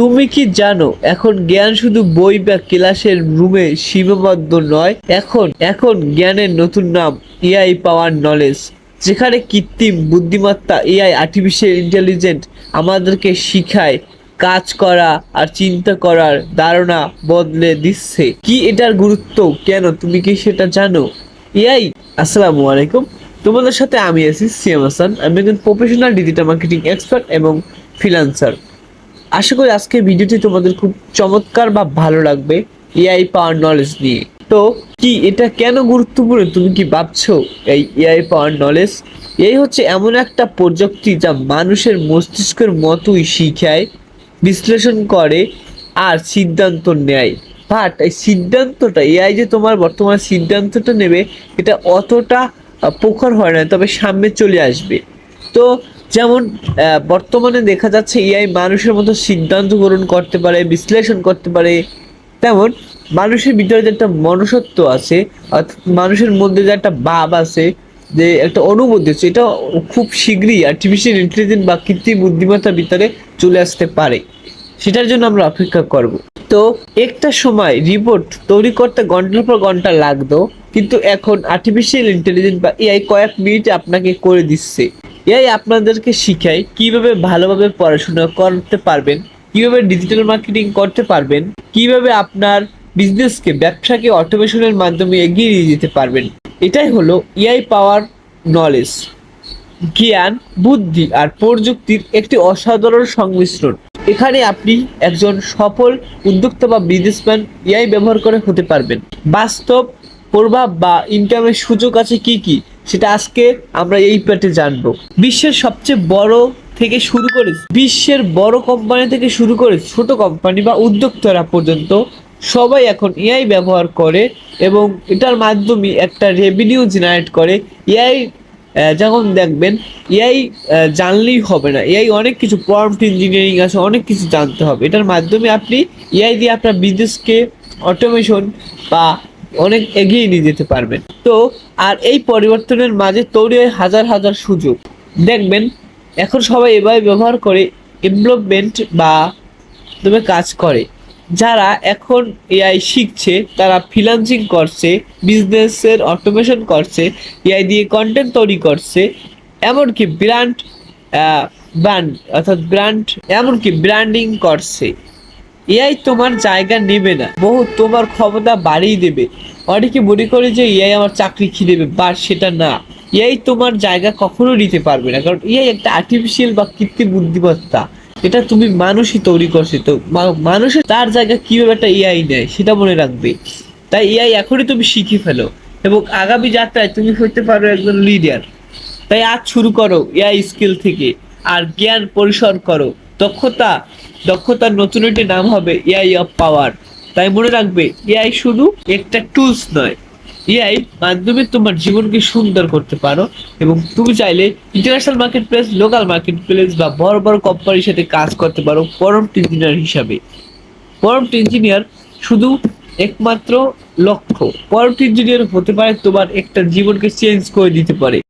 তুমি কি জানো, এখন জ্ঞান শুধু বই বা ক্লাসের রুমে সীমাবদ্ধ নয়, এখন এখন জ্ঞানের নতুন নাম এআই পাওয়ার নলেজ যেখানে কৃত্রিম বুদ্ধিমত্তা এআই আর্টিফিশিয়াল ইন্টেলিজেন্ট আমাদেরকে শিখায়, কাজ করা আর চিন্তা করার ধারণা বদলে দিচ্ছে। কি এটার গুরুত্ব? কেন? তুমি কি সেটা জানো? এআই আসসালামু আলাইকুম। তোমাদের সাথে আমি আছি সিএম হাসান, আমি একজন প্রফেশনাল ডিজিটাল মার্কেটিং এক্সপার্ট এবং ফ্রিল্যান্সার আশা করি আজকের ভিডিওটি তোমাদের খুব চমৎকার বা ভালো লাগবে এআই পাওয়ার নলেজ নিয়ে। তো কি এটা কেন গুরুত্বপূর্ণ তুমি কি ভাবছ এই এআই পাওয়ার নলেজ এই হচ্ছে এমন একটা প্রযুক্তি যা মানুষের মস্তিষ্কের মতোই শিখায়, বিশ্লেষণ করে আর সিদ্ধান্ত নেয়। বাট এই সিদ্ধান্তটা এআই যে তোমার বর্তমান সিদ্ধান্তটা নেবে, এটা অতটা প্রখর হয় না, তবে সামনে চলে আসবে। তো যেমন বর্তমানে দেখা যাচ্ছে এআই মানুষের মতো সিদ্ধান্ত গ্রহণ করতে পারে, বিশ্লেষণ করতে পারে। তেমন, মানুষের ভিতরে যে একটা মনুষ্যত্ব আছে, অর্থাৎ মানুষের মধ্যে যে একটা ভাব আছে, যে একটা অনুভূতি আছে, এটা খুব শীঘ্রই আর্টিফিশিয়াল ইন্টেলিজেন্স বা কৃত্রিম বুদ্ধিমত্তার ভিতরে চলে আসতে পারে। সেটার জন্য আমরা অপেক্ষা করব। তো, একটা সময় রিপোর্ট তৈরি করতে ঘণ্টার পর ঘণ্টা লাগতো, কিন্তু এখন আর্টিফিশিয়াল ইন্টেলিজেন্স বা এআই কয়েক মিনিটে আপনাকে করে দিচ্ছে। এআই আপনাদেরকে শিখায় কীভাবে ভালোভাবে পড়াশোনা করতে পারবেন, কীভাবে ডিজিটাল মার্কেটিং করতে পারবেন, কীভাবে আপনার বিজনেসকে ব্যবসাকে অটোমেশনের মাধ্যমে এগিয়ে নিয়ে যেতে পারবেন। এটাই হলো এআই পাওয়ার নলেজ জ্ঞান, বুদ্ধি আর প্রযুক্তির একটি অসাধারণ সংমিশ্রণ। এখানে আপনি একজন সফল উদ্যোক্তা বা বিজনেসম্যান এআই ব্যবহার করে হতে পারবেন। বাস্তব প্রভাব বা ইনকামের সুযোগ আছে কি কি, সেটা আজকে আমরা এই পেটে জানব। বিশ্বের সবচেয়ে বড় থেকে শুরু করে, বিশ্বের বড় কোম্পানি থেকে শুরু করে ছোট কোম্পানি বা উদ্যোক্তারা পর্যন্ত সবাই এখন এআই ব্যবহার করে এবং এটার মাধ্যমে একটা রেভিনিউ জেনারেট করে। এআই যেমন দেখবেন এআই জানলেই হবে না। এআই অনেক কিছু প্রম্পট ইঞ্জিনিয়ারিং আছে, অনেক কিছু জানতে হবে। এটার মাধ্যমে আপনি এআই দিয়ে আপনার বিজনেসকে অটোমেশন বা অনেক এগিয়ে নিয়ে যেতে পারবেন। তো, আর এই পরিবর্তনের মাঝে তৈরি হয় হাজার হাজার সুযোগ। দেখবেন, এখন সবাই এভাবে ব্যবহার করে ডেভেলপমেন্ট বা তুমি কাজ করে। যারা এখন এআই শিখছে, তারা ফ্রিল্যান্সিং করছে বিজনেসের অটোমেশন করছে এআই দিয়ে কন্টেন্ট তৈরি করছে, এমনকি ব্র্যান্ড ব্র্যান্ড অর্থাৎ ব্র্যান্ড এমনকি ব্র্যান্ডিং করছে। এআই তোমার জায়গা নেবে না। বহু তোমার ক্ষমতা বাড়িয়ে দেবে। অনেকে মনে করে যে এআই আমার চাকরি খেয়ে দেবে, বা সেটা না। এআই তোমার জায়গা কখনো নিতে পারবে না। কারণ এআই একটা আর্টিফিশিয়াল বা কৃত্রিম বুদ্ধিমত্তা। এটা তুমি মানুষই তৈরি করছে। তো মানুষের তার জায়গা কীভাবে একটা এআই নেয়, সেটা মনে রাখবে। তাই এআই এখনই তুমি শিখে ফেলো। এবং আগামী যাত্রায় তুমি হতে পারো একজন লিডার তাই আজ শুরু করো এআই স্কিল থেকে। আর জ্ঞান পরিসর করো। দক্ষতা দক্ষতার নতুন একটি নাম হবে এআই অফ পাওয়ার তাই মনে রাখবে এআই শুধু একটা টুলস নয়। এআই মাধ্যমে তোমার জীবনকে সুন্দর করতে পারো এবং তুমি চাইলে international market place local market place বা বড় বড় কোম্পানির সাথে কাজ করতে পারো পরম্পট ইঞ্জিনিয়ার হিসাবে। পরম্পট ইঞ্জিনিয়ার শুধু একমাত্র লক্ষ্য। পরম্পট ইঞ্জিনিয়ার হতে পারে তোমার একটা জীবনকে চেঞ্জ করে দিতে পারে।